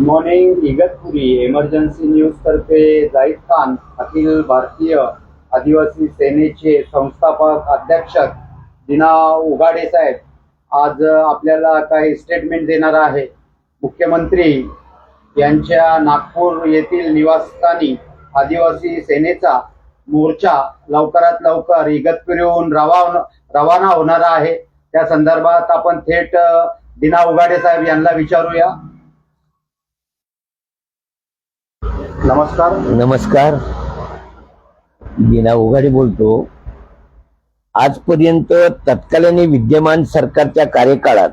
Good morning Igatpuri emergency news तर्फे जाहीद खान अखिल भारतीय आदिवासी सेनेचे संस्थापक अध्यक्ष दिना उघाडे साहेब. आज आपल्याला काही स्टेटमेंट देणार आहे. मुख्यमंत्री यांच्या नागपूर येथील निवासस्थानी आदिवासी सेनेचा मोर्चा लवकरात लवकर इगतपुरीहून रवाना रवाना होणार आहे. त्या संदर्भात आपण थेट दिना उघाडे साहेब यांना विचारूया. नमस्कार. नमस्कार. दिना उघाडे बोलतो. आजपर्यंत तत्कालीन विद्यमान सरकारच्या कार्यकाळात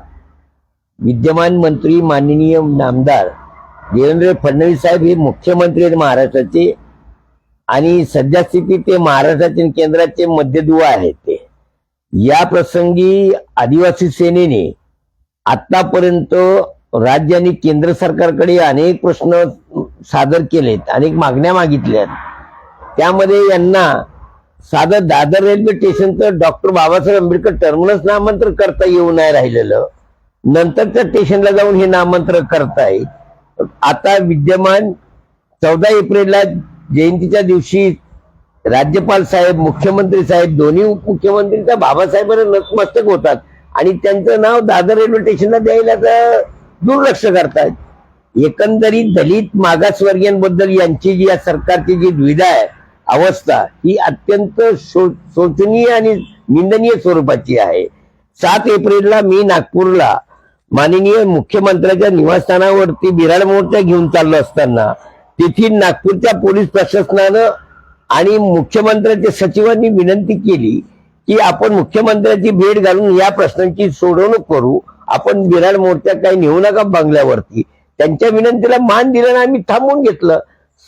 विद्यमान मंत्री माननीय नामदार देवेंद्र फडणवीस साहेब हे मुख्यमंत्री आहेत महाराष्ट्राचे आणि सध्या स्थितीत ते महाराष्ट्राचे केंद्राचे मध्यदुवा आहेत ते. या प्रसंगी आदिवासी सेनेने आतापर्यंत राज्य आणि केंद्र सरकारकडे अनेक प्रश्न सादर केलेत अनेक मागण्या मागितल्यात. त्यामध्ये यांना साधं दादर रेल्वे स्टेशनचं डॉक्टर बाबासाहेब आंबेडकर टर्मिनस नामांतर करता येऊ नाही राहिलेलं. नंतरच्या स्टेशनला जाऊन हे नामांतर करताय. आता विद्यमान चौदा एप्रिलला जयंतीच्या दिवशी राज्यपाल साहेब मुख्यमंत्री साहेब दोन्ही उपमुख्यमंत्री त्या बाबासाहेबांना नतमस्तक होतात आणि त्यांचं नाव दादर रेल्वे स्टेशनला द्यायला तर दुर्लक्ष करतायत. एकंदरीत दलित मागासवर्गीयांबद्दल यांची जी या सरकारची जी द्विधा आहे अवस्था ही अत्यंत शो- शोचनीय आणि निंदनीय स्वरूपाची आहे. सात एप्रिलला मी नागपूरला माननीय मुख्यमंत्र्यांच्या निवासस्थानावरती बिराड मोर्चा घेऊन चाललो असताना तेथील नागपूरच्या पोलीस प्रशासनानं आणि मुख्यमंत्र्यांच्या सचिवांनी विनंती केली की आपण मुख्यमंत्र्यांची भेट घालून या प्रश्नांची सोडवणूक करू. आपण बिराड मोर्चा काही नेऊ नका बंगल्यावरती. त्यांच्या विनंतीला मान दिलं आणि आम्ही थांबून घेतलं.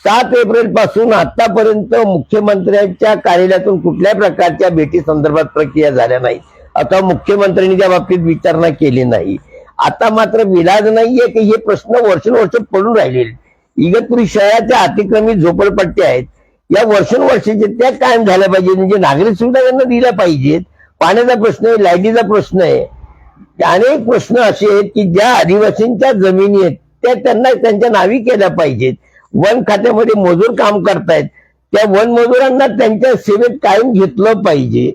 सात एप्रिलपासून आतापर्यंत मुख्यमंत्र्यांच्या कार्यालयातून कुठल्याही प्रकारच्या भेटी संदर्भात प्रक्रिया झाल्या नाही आता मुख्यमंत्र्यांनी त्या बाबतीत विचारणा केली नाही. आता मात्र विलाज नाहीये की हे प्रश्न वर्षानुवर्ष पडून राहिलेले. इगतपुरी शहराच्या अतिक्रमित झोपडपट्ट्या आहेत. या वर्षानुवर्षाचे त्या कायम झाल्या पाहिजेत. म्हणजे नागरिक सुविधा त्यांना दिल्या पाहिजेत. पाण्याचा प्रश्न आहे लाईटीचा प्रश्न आहे. अनेक प्रश्न असे आहेत की ज्या आदिवासींच्या जमिनी आहेत त्या त्यांना त्यांच्या नावी केल्या पाहिजेत. वन खात्यामध्ये मजूर काम करतायत. त्या वन मजुरांना त्यांच्या सेवेत कायम घेतलं पाहिजे.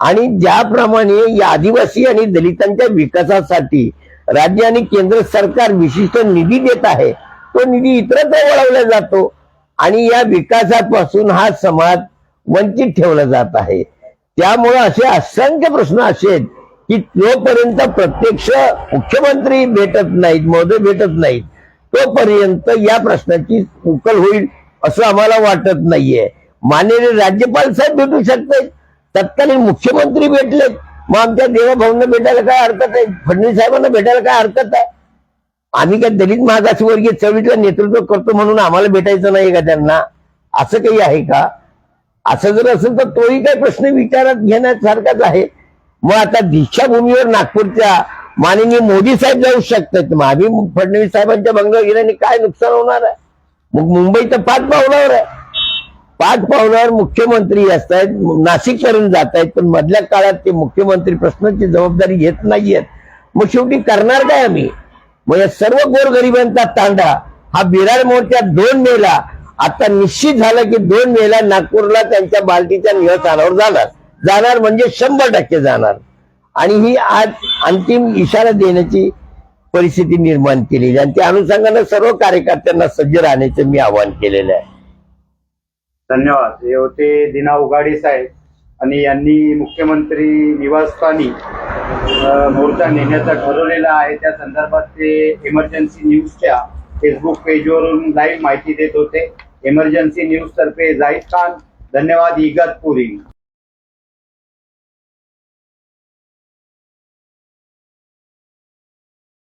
आणि ज्याप्रमाणे या आदिवासी आणि दलितांच्या विकासासाठी राज्य आणि केंद्र सरकार विशिष्ट निधी देत आहे तो निधी इतरत्र वळवला जातो. आणि या विकासापासून हा समाज वंचित ठेवला जात आहे. त्यामुळे असे असंख्य प्रश्न असे आहेत की जोपर्यंत प्रत्यक्ष मुख्यमंत्री भेटत नाहीत महोदय भेटत नाहीत. तोपर्यंत या प्रश्नाची उकल होईल असं आम्हाला वाटत नाहीये. माननीय राज्यपाल साहेब भेटू शकतात तत्कालीन मुख्यमंत्री भेटलेत. मग आमच्या देवाभाऊंना भेटायला काय हरकत आहे? फडणवीस साहेबांना भेटायला काय हरकत आहे? आम्ही काय दलित मागासवर्गीय चवीतला नेतृत्व करतो म्हणून आम्हाला भेटायचं नाही का त्यांना? असं काही आहे का? असं जर असेल तर तोही काही प्रश्न विचारात घेण्यासारखाच आहे. मग आता दीक्षाभूमीवर नागपूरच्या माननीय मोदी साहेब जाऊ शकतात. महावीर आम्ही फडणवीस साहेबांच्या बंगल्यावर गेल्याने काय नुकसान होणार आहे? मग मुंबई तर पाच पावलावर आहे. पाच पावलावर मुख्यमंत्री असतायत नाशिकपर्यंत जात आहेत पण मधल्या काळात ते मुख्यमंत्री प्रश्नाची जबाबदारी घेत नाहीयेत. मग शेवटी करणार काय आम्ही? मग या सर्व गोरगरिबांचा तांडा हा बिराड मोर्चा दोन मेला आता निश्चित झालं की दोन मेला नागपूरला त्यांच्या बालटीच्या निवासस्थानावर जाणार. जाणार म्हणजे शंभर टक्के जाणार. आणि ही आज अंतिम इशारा देण्याची परिस्थिती निर्माण केलेली आणि त्या अनुषंगाने सर्व कार्यकर्त्यांना सज्ज राहण्याचं मी आवाहन केलेलं आहे. धन्यवाद. हे होते दिना उगाडी साहेब आणि यांनी मुख्यमंत्री निवासस्थानी मोर्चा नेण्याचं ठरवलेलं आहे. त्या संदर्भात ते इमर्जन्सी न्यूजच्या फेसबुक पेजवरून लाईव्ह माहिती देत होते. इमर्जन्सी न्यूज तर्फे जाहीद खान. धन्यवाद. इगतपुरी.